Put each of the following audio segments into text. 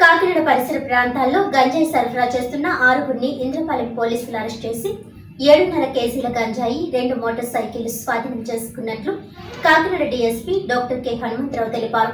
కాకినాడ పరిసర ప్రాంతాల్లో గంజాయి సరఫరా చేస్తున్న ఆరుగురిని ఇంద్రపాలెం పోలీసులు అరెస్ట్ చేసి ఏడున్నర కేజీల గంజాయి రెండు మోటార్ సైకిళ్ళు స్వాధీనం చేసుకున్నట్లు Kakinada DSP doctor K Hanumantharao తెలిపారు.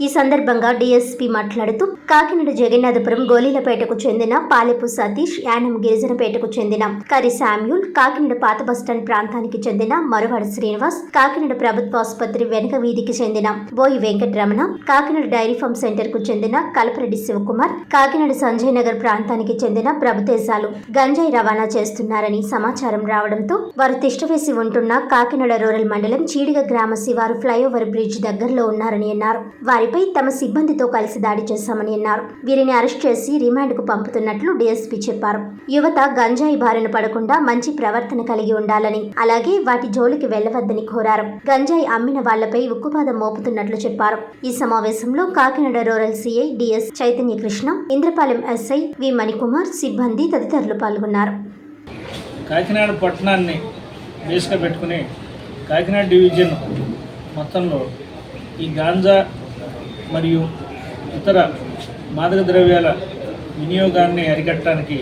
ఈ సందర్భంగా డీఎస్పీ మాట్లాడుతూ కాకినాడ జగన్నాథపురం గోలీలపేటకు చెందిన పాలెపు సతీష్ యానం గిరిజనపేటకు చెందిన కరి శామ్యూల్ కాకినాడ పాత బస్టాండ్ ప్రాంతానికి చెందిన మరువాడ శ్రీనివాస్ కాకినాడ ప్రభుత్వ ఆసుపత్రి వెనుక వీధికి చెందిన బోయి వెంకటరమణ కాకినాడ డైరీ ఫార్మ్ సెంటర్కు చెందిన కలపరెడ్డి శివకుమార్ కాకినాడ సంజయ్ నగర్ ప్రాంతానికి చెందిన ప్రభుతేశాలు గంజాయి రవాణా చేస్తున్నారని సమాచారం రావడంతో వారు తిష్టవేసి ఉంటున్న కాకినాడ రూరల్ మండలం చీడిగ గ్రామ శివారు ఫ్లైఓవర్ బ్రిడ్జ్ దగ్గరలో ఉన్నారని అన్నారు. వారి వారిపై తమ సిబ్బందితో కలిసి దాడి చేశామని అన్నారు. వీరిని అరెస్ట్ చేసి రిమాండ్కు పంపుతున్నట్లు డీఎస్పీ చెప్పారు. యువత గంజాయి బారిన పడకుండా మంచి ప్రవర్తన కలిగి ఉండాలని అలాగే వాటి జోలికి వెళ్ళవద్దని కోరారు. గంజాయి అమ్మిన వాళ్ళపై ఉక్కుపాదం మోపుతున్నట్లు చెప్పారు. ఈ సమావేశంలో Kakinada rural CI D S Chaitanya Krishna Indrapalem SI V Manikumar సిబ్బంది తదితరులు పాల్గొన్నారు. కాకినాడ పట్టణాన్ని బేస్గా పెట్టుకుని కాకినాడ డివిజన్ మొత్తంలో ఈ గాంజా మరియు ఇతర మాదక ద్రవ్యాల వినియోగాన్ని అరికట్టడానికి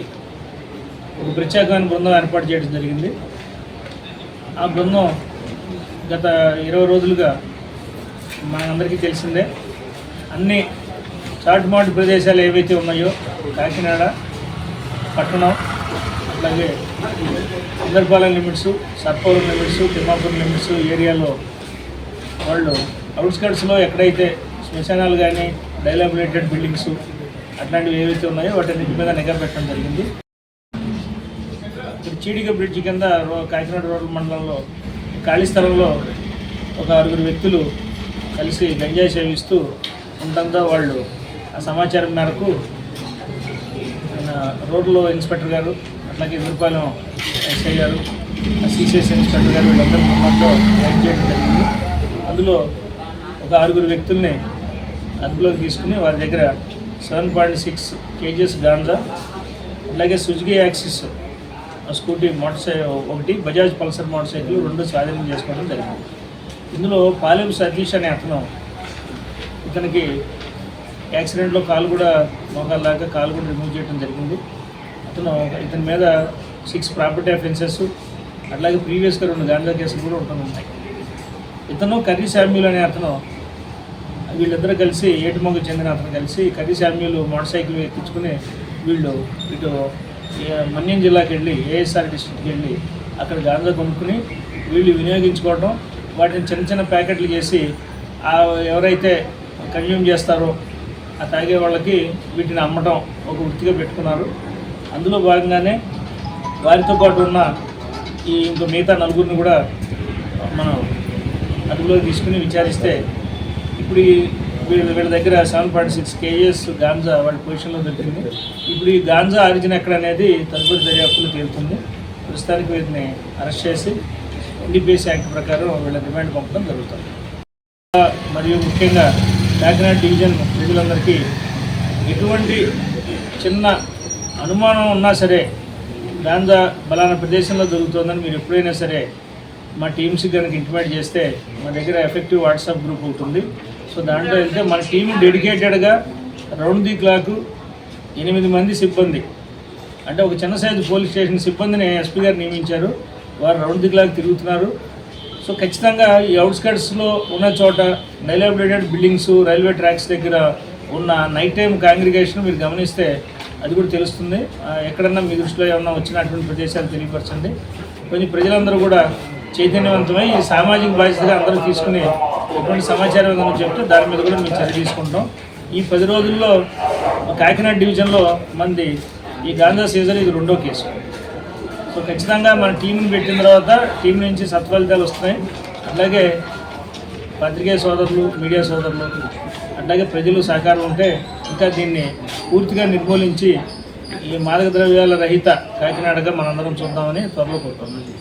ఒక ప్రత్యేకమైన బృందం ఏర్పాటు చేయడం జరిగింది. ఆ బృందం గత ఇరవై రోజులుగా మనందరికీ తెలిసిందే. అన్ని చాటుమాటు ప్రదేశాలు ఏవైతే ఉన్నాయో కాకినాడ పట్టణం అలాగే Indrapalem limits Sarpavaram limits Thimmapuram limits ఏరియాలో వాళ్ళు అవుట్స్కట్స్లో ఎక్కడైతే శ్మశానాలు కానీ డైలాబులేటెడ్ బిల్డింగ్స్ అట్లాంటివి ఏవైతే ఉన్నాయో వాటన్నిటి మీద నిఘా పెట్టడం జరిగింది. ఇప్పుడు చీడిగ బ్రిడ్జ్ కింద రో- కాకినాడ రోడ్ల మండలంలో ఖాళీ స్థలంలో ఒక ఆరుగురు వ్యక్తులు కలిసి గంజాయి సేవిస్తూ ఉండడంతో వాళ్ళు ఆ సమాచారం మేరకు రోడ్లో ఇన్స్పెక్టర్ గారు అట్లాగే ఎదురుపాలెం ఎస్ఐ గారు సిసిఎస్ ఇన్స్పెక్టర్ గారు వీళ్ళందరూ కుటుంబంతో రైడ్ చేయడం జరిగింది. అందులో ఒక ఆరుగురు వ్యక్తుల్ని అదుపులోకి తీసుకుని వారి దగ్గర seven point six KGs ganja అలాగే సుజుకి యాక్సిస్ స్కూటీ మోటార్ సై ఒకటి బజాజ్ పల్సర్ మోటార్ సైకిల్ రెండు స్వాధీనం చేసుకోవడం జరిగింది. ఇందులో పాలెం సతీష్ అనే అతను ఇతనికి యాక్సిడెంట్లో కాలు కూడా మోకాల దాకా కాలు కూడా రిమూవ్ చేయడం జరిగింది. అతను ఇతని మీద సిక్స్ ప్రాపర్టీ అఫెన్సెస్ అట్లాగే ప్రీవియస్గా రెండు గాంజా కేసులు కూడా ఉంటున్నాయి. ఇతను కర్రీ శామ్యుల్ అనే అతను వీళ్ళిద్దరూ కలిసి ఏటుమొగ్గ చెందిన అతను కలిసి కర్రీ శామ్యుల్ మోటార్ సైకిల్ ఎక్కించుకుని వీళ్ళు ఇటు మన్యం జిల్లాకి వెళ్ళి ఏఎస్ఆర్ డిస్ట్రిక్ట్కి వెళ్ళి అక్కడ గాంజా కొనుక్కుని వీళ్ళు వినియోగించుకోవడం వాటిని చిన్న చిన్న ప్యాకెట్లు చేసి ఎవరైతే కన్జ్యూమ్ చేస్తారో ఆ తాగే వాళ్ళకి వీటిని అమ్మటం ఒక వృత్తిగా పెట్టుకున్నారు. అందులో భాగంగానే వారితో పాటు ఉన్న ఈ ఇంకో మిగతా నలుగురిని కూడా మనం అదుపులోకి తీసుకుని విచారిస్తే ఇప్పుడు వీళ్ళ వీళ్ళ దగ్గర seven point six KGs ganja వాళ్ళ పొజిషన్లో దొరికింది. ఇప్పుడు ఈ గాంజా ఆరిజిన్ ఎక్కడ అనేది తదుపరి దర్యాప్తులో తేలుతుంది. ప్రస్తుతానికి వీరిని అరెస్ట్ చేసి ఎన్డీపీఎస్ యాక్ట్ ప్రకారం వీళ్ళ రిమాండ్ పంపడం జరుగుతుంది. మరియు ముఖ్యంగా కాకినాడ డివిజన్ ప్రజలందరికీ ఎటువంటి చిన్న అనుమానం ఉన్నా సరే గాంజా బలానా ప్రదేశంలో దొరుకుతుందని మీరు ఎప్పుడైనా సరే మా టీమ్స్కి కనుక ఇంటిమేట్ చేస్తే మా దగ్గర ఎఫెక్టివ్ వాట్సాప్ గ్రూప్ ఉంటుంది. సో దాంట్లో వెళ్తే మన టీం డెడికేటెడ్గా రౌండ్ ది క్లాక్ ఎనిమిది మంది సిబ్బంది. అంటే ఒక చిన్న సైజు పోలీస్ స్టేషన్ సిబ్బందిని ఎస్పీ గారు నియమించారు. వారు రౌండ్ ది క్లాక్ తిరుగుతున్నారు. సో ఖచ్చితంగా ఈ అవుట్స్కట్స్లో ఉన్న చోట డైలాబులేటెడ్ బిల్డింగ్స్ రైల్వే ట్రాక్స్ దగ్గర ఉన్న నైట్ టైం కాంగ్రిగేషన్ మీరు గమనిస్తే అది కూడా తెలుస్తుంది. ఎక్కడన్నా మీ దృష్టిలో ఏమన్నా వచ్చినటువంటి ప్రదేశాలు తెలియపరచండి. కొంచెం ప్రజలందరూ కూడా చైతన్యవంతమై ఈ సామాజిక బాధ్యతగా అందరూ తీసుకుని ఎటువంటి సమాచారం ఏదైనా చెప్తే దాని మీద కూడా మేము చర్య తీసుకుంటాం. ఈ పది రోజుల్లో కాకినాడ డివిజన్లో మంది ఈ గాంజా సీజన్ ఇది రెండో కేసు. సో ఖచ్చితంగా మన టీంని పెట్టిన తర్వాత టీం నుంచి సత్ఫలితాలు వస్తున్నాయి. అలాగే పత్రికే సోదరులు మీడియా సోదరులు అట్లాగే ప్రజలు సహకారం ఉంటే ఇంకా దీన్ని పూర్తిగా నిర్మూలించి ఈ మాదక ద్రవ్యాల రహిత కాకినాడగా మనందరం చూద్దామని త్వరలో కోరుతున్నాం.